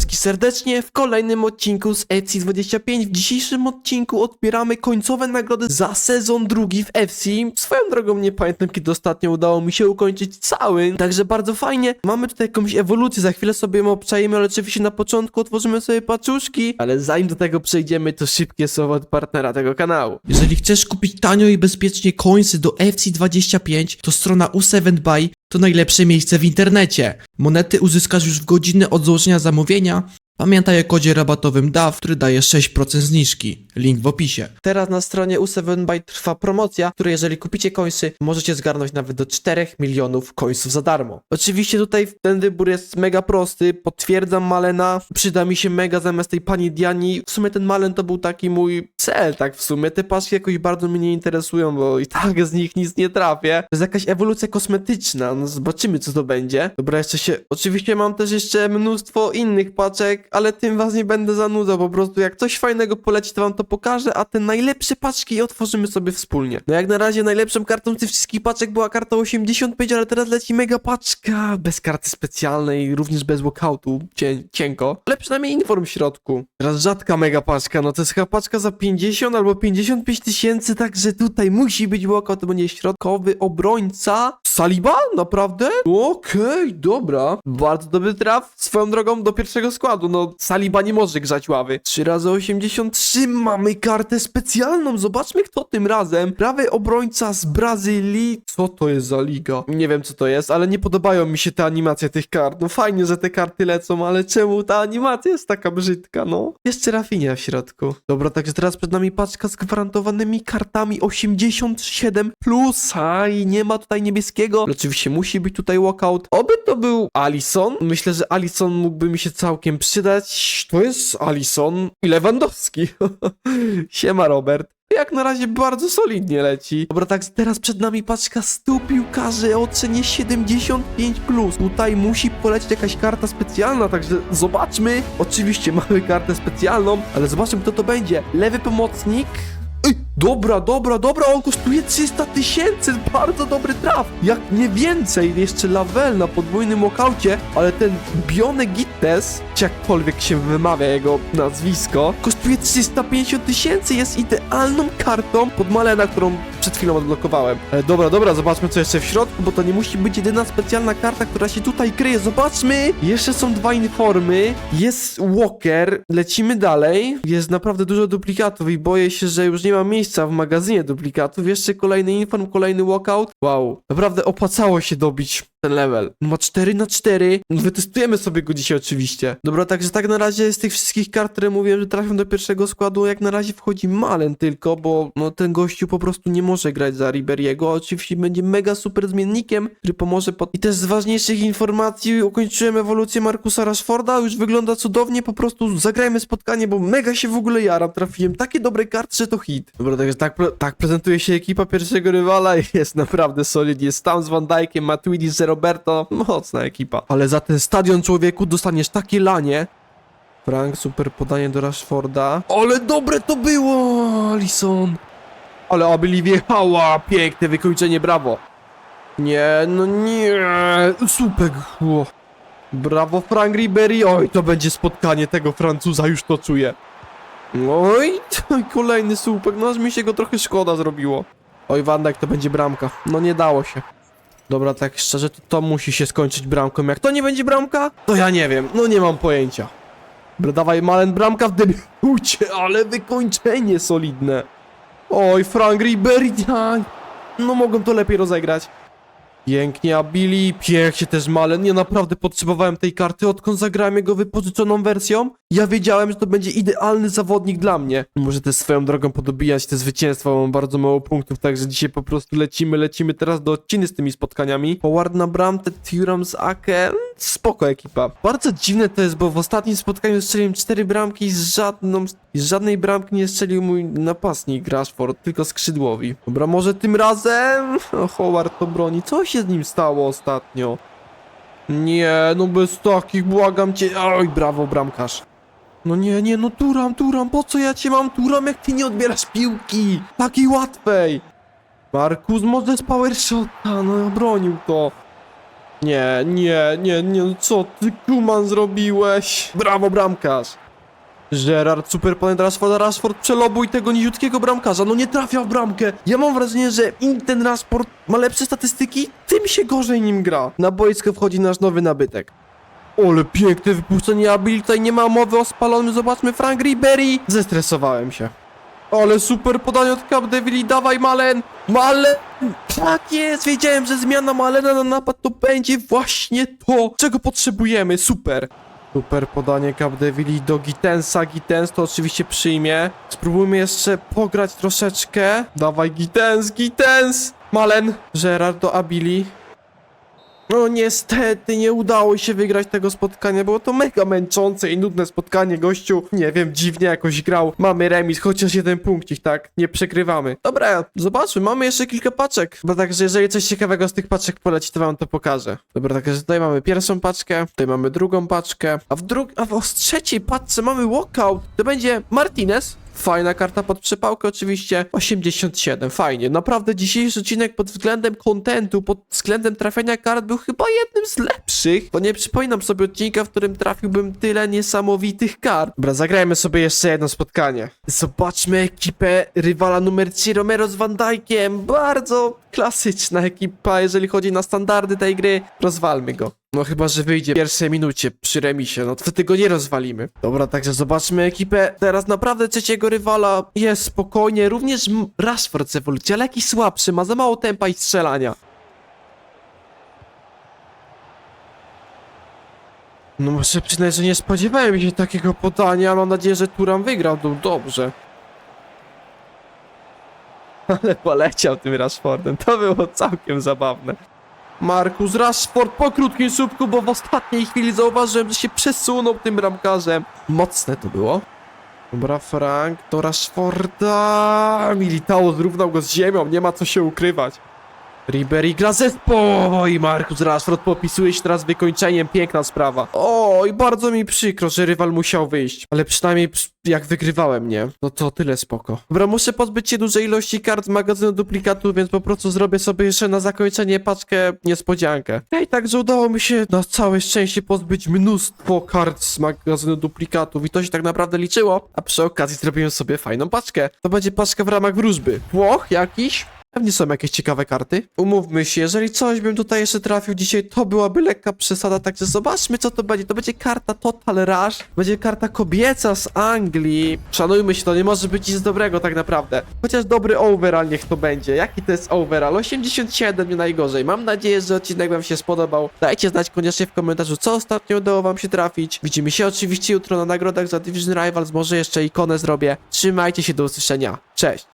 wszystkich serdecznie w kolejnym odcinku z FC25. W dzisiejszym odcinku odbieramy końcowe nagrody za sezon drugi w FC. Swoją drogą nie pamiętam kiedy ostatnio udało mi się ukończyć cały, także bardzo fajnie. Mamy tutaj jakąś ewolucję, za chwilę sobie ją obczajemy, ale oczywiście na początku otworzymy sobie paczuszki, ale zanim do tego przejdziemy, to szybkie słowo od partnera tego kanału. Jeżeli chcesz kupić tanio i bezpiecznie końsy do FC25, to strona U7Buy to najlepsze miejsce w internecie. Monety uzyskasz już w godzinę od złożenia zamówienia. Pamiętaj o kodzie rabatowym DAW, który daje 6% zniżki. Link w opisie. Teraz na stronie U7Buy trwa promocja, której jeżeli kupicie końsy, możecie zgarnąć nawet do 4 milionów końców za darmo. Oczywiście tutaj ten wybór jest mega prosty, potwierdzam Malena, przyda mi się mega zamiast tej pani Diani. W sumie ten Malen to był taki mój cel, tak w sumie. Te paczki jakoś bardzo mnie nie interesują, bo i tak z nich nic nie trafię. To jest jakaś ewolucja kosmetyczna, no zobaczymy co to będzie. Dobra, jeszcze się... Oczywiście mam też jeszcze mnóstwo innych paczek, ale tym was nie będę zanudzał, po prostu jak coś fajnego poleci, to wam to pokażę, a te najlepsze paczki otworzymy sobie wspólnie. No jak na razie najlepszą kartą z tych wszystkich paczek była karta 85, ale teraz leci mega paczka bez karty specjalnej, również bez walkoutu, Cię, cienko, ale przynajmniej inform w środku. Teraz rzadka mega paczka, no to jest chyba paczka za 50 albo 55 tysięcy, także tutaj musi być walkout, to będzie środkowy obrońca. Saliba? Naprawdę? Okej, dobra. Bardzo dobry traf. Swoją drogą do pierwszego składu. No, Saliba nie może grzać ławy. 3 razy 83 mamy kartę specjalną. Zobaczmy kto tym razem. Prawy obrońca z Brazylii. Co to jest za liga? Nie wiem co to jest, ale nie podobają mi się te animacje tych kart. No fajnie, że te karty lecą, ale czemu ta animacja jest taka brzydka, no? Jeszcze Rafinia w środku. Dobra, także teraz przed nami paczka z gwarantowanymi kartami 87 plus. A i nie ma tutaj niebieskiego. Oczywiście musi być tutaj walkout. Oby to był Alison. Myślę, że Alison mógłby mi się całkiem przydać. To jest Alison i Lewandowski. Siema Robert. Jak na razie bardzo solidnie leci. Dobra, tak teraz przed nami paczka 100 piłkarzy o cenie 75+. Tutaj musi polecieć jakaś karta specjalna, także zobaczmy. Oczywiście mamy kartę specjalną, ale zobaczmy kto to będzie. Lewy pomocnik. Dobra, dobra, dobra, on kosztuje 300 tysięcy, bardzo dobry traf. Jak nie więcej, jeszcze Lavel na podwójnym okaucie, ale ten Bione Gittes, czy jakkolwiek się wymawia jego nazwisko, kosztuje 350 tysięcy, jest idealną kartą pod Malena, którą przed chwilą odblokowałem. E, dobra, dobra, zobaczmy co jeszcze w środku, bo to nie musi być jedyna specjalna karta, która się tutaj kryje. Zobaczmy! Jeszcze są dwa informy, jest Walker, lecimy dalej. Jest naprawdę dużo duplikatów i boję się, że już nie ma miejsca w magazynie duplikatów. Jeszcze kolejny inform, kolejny walkout. Wow, naprawdę opłacało się dobić ten level. Ma 4 na 4 Wytestujemy sobie go dzisiaj oczywiście. Dobra, także tak na razie z tych wszystkich kart, które mówiłem, że trafią do pierwszego składu, jak na razie wchodzi Malen tylko, bo no ten gościu po prostu nie może grać za Riberiego. Oczywiście będzie mega super zmiennikiem, który pomoże pod... I też z ważniejszych informacji ukończyłem ewolucję Markusa Rashforda, już wygląda cudownie, po prostu zagrajmy spotkanie, bo mega się w ogóle jaram, trafiłem takie dobre karty, że to hit. Dobra, także tak, pre- tak prezentuje się ekipa pierwszego rywala jest naprawdę solid. Jest tam z Van Dijkiem, Matuidi z Roberto, mocna ekipa. Ale za ten stadion człowieku dostaniesz takie lanie. Frank, super podanie do Rashforda. Ale dobre to było, Alison. Ale Abili wjechała, piękne wykończenie, brawo. Nie, no nie, super. O. Brawo Frank Ribery, oj, to będzie spotkanie tego Francuza, już to czuję. Oj, kolejny słupek, no aż mi się go trochę szkoda zrobiło. Oj, Wandek, to będzie bramka. No nie dało się. Dobra, tak szczerze, to, to musi się skończyć bramką. Jak to nie będzie bramka, to ja nie wiem, no nie mam pojęcia. Dobra, dawaj Malen, bramka w debiucie, ale wykończenie solidne. Oj, Frank Ribery, no mogą to lepiej rozegrać. Pięknie, a Billy, pięknie też Malen. Ja naprawdę potrzebowałem tej karty, odkąd zagrałem jego wypożyczoną wersją. Ja wiedziałem, że to będzie idealny zawodnik dla mnie. Może też swoją drogą podobijać te zwycięstwa, mam bardzo mało punktów, także dzisiaj po prostu lecimy, lecimy teraz do odciny z tymi spotkaniami. Howard na bramce, Thuram z Ake, spoko ekipa. Bardzo dziwne to jest, bo w ostatnim spotkaniu strzeliłem cztery bramki i z żadną, z żadnej bramki nie strzelił mój napastnik Rashford, tylko skrzydłowi. Dobra, może tym razem? O, Howard to broni. Co się z nim stało ostatnio? Nie, no bez takich, błagam cię. Oj, brawo, bramkarz. No nie, nie, no Turam, Turam, po co ja cię mam Turam, jak ty nie odbierasz piłki? Takiej łatwej. Markus, może z power shota, no bronił to. Nie, nie, nie, nie, no co ty Kuman zrobiłeś? Brawo bramkarz! Gerard, super ponad Rashforda, Rashford przelobuj tego niziutkiego bramkarza, no nie trafia w bramkę. Ja mam wrażenie, że im ten Rashford ma lepsze statystyki, tym się gorzej nim gra. Na boisko wchodzi nasz nowy nabytek. Ole piękne wypuszczenie Abil, tutaj nie ma mowy o spalonym, zobaczmy Frank Ribery. Zestresowałem się. Ale super podanie od Capdevili, dawaj Malen! Malen! Tak jest, wiedziałem, że zmiana Malena na napad to będzie właśnie to, czego potrzebujemy, super! Super podanie Capdevili do Gitensa, Gitens to oczywiście przyjmie. Spróbujmy jeszcze pograć troszeczkę. Dawaj Gitens, Gitens! Malen, Gerard do Abili. No niestety nie udało się wygrać tego spotkania, było to mega męczące i nudne spotkanie, gościu. Nie wiem, dziwnie jakoś grał. Mamy remis, chociaż jeden punkcik, tak? Nie przegrywamy. Dobra, zobaczmy, mamy jeszcze kilka paczek. Bo także jeżeli coś ciekawego z tych paczek poleci, to wam to pokażę. Dobra, także tutaj mamy pierwszą paczkę, tutaj mamy drugą paczkę, a w drug a w trzeciej paczce mamy walkout. To będzie Martinez. Fajna karta pod przepałkę oczywiście. 87, fajnie. Naprawdę dzisiejszy odcinek pod względem kontentu, pod względem trafiania kart był chyba jednym z lepszych, bo nie przypominam sobie odcinka, w którym trafiłbym tyle niesamowitych kart. Dobra, zagrajmy sobie jeszcze jedno spotkanie. Zobaczmy ekipę rywala numer 3 Romero z Van Dijkiem. Bardzo klasyczna ekipa, jeżeli chodzi na standardy tej gry. Rozwalmy go. No chyba, że wyjdzie w pierwszej minucie przy remisie, no to tego nie rozwalimy. Dobra, także zobaczmy ekipę. Teraz naprawdę trzeciego rywala jest spokojnie. Również Rashford z ewolucji, ale jakiś słabszy, ma za mało tempa i strzelania. No muszę przyznać, że nie spodziewałem się takiego podania, mam nadzieję, że Turam wygrał, no dobrze. Ale poleciał tym Rashfordem, to było całkiem zabawne. Markus Rashford po krótkim słupku, bo w ostatniej chwili zauważyłem, że się przesunął tym bramkarzem. Mocne to było. Dobra, Frank do Rashforda. Militao zrównał go z ziemią, nie ma co się ukrywać. Ribery gra zespołowo i Markus Rashford popisuje się teraz wykończeniem, piękna sprawa. Oj, bardzo mi przykro, że rywal musiał wyjść, ale przynajmniej jak wygrywałem, nie? No to tyle spoko. Dobra, muszę pozbyć się dużej ilości kart z magazynu duplikatu, więc po prostu zrobię sobie jeszcze na zakończenie paczkę niespodziankę. Ej, także udało mi się na całe szczęście pozbyć mnóstwo kart z magazynu duplikatów i to się tak naprawdę liczyło, a przy okazji zrobiłem sobie fajną paczkę. To będzie paczka w ramach wróżby. Włoch jakiś? Pewnie są jakieś ciekawe karty. Umówmy się, jeżeli coś bym tutaj jeszcze trafił dzisiaj, to byłaby lekka przesada, także zobaczmy co to będzie. To będzie karta Total Rush, będzie karta kobieca z Anglii. Szanujmy się, to nie może być nic dobrego tak naprawdę. Chociaż dobry overall niech to będzie. Jaki to jest overall? 87 nie najgorzej. Mam nadzieję, że odcinek wam się spodobał. Dajcie znać koniecznie w komentarzu, co ostatnio udało wam się trafić. Widzimy się oczywiście jutro na nagrodach za Division Rivals, może jeszcze ikonę zrobię. Trzymajcie się, do usłyszenia. Cześć!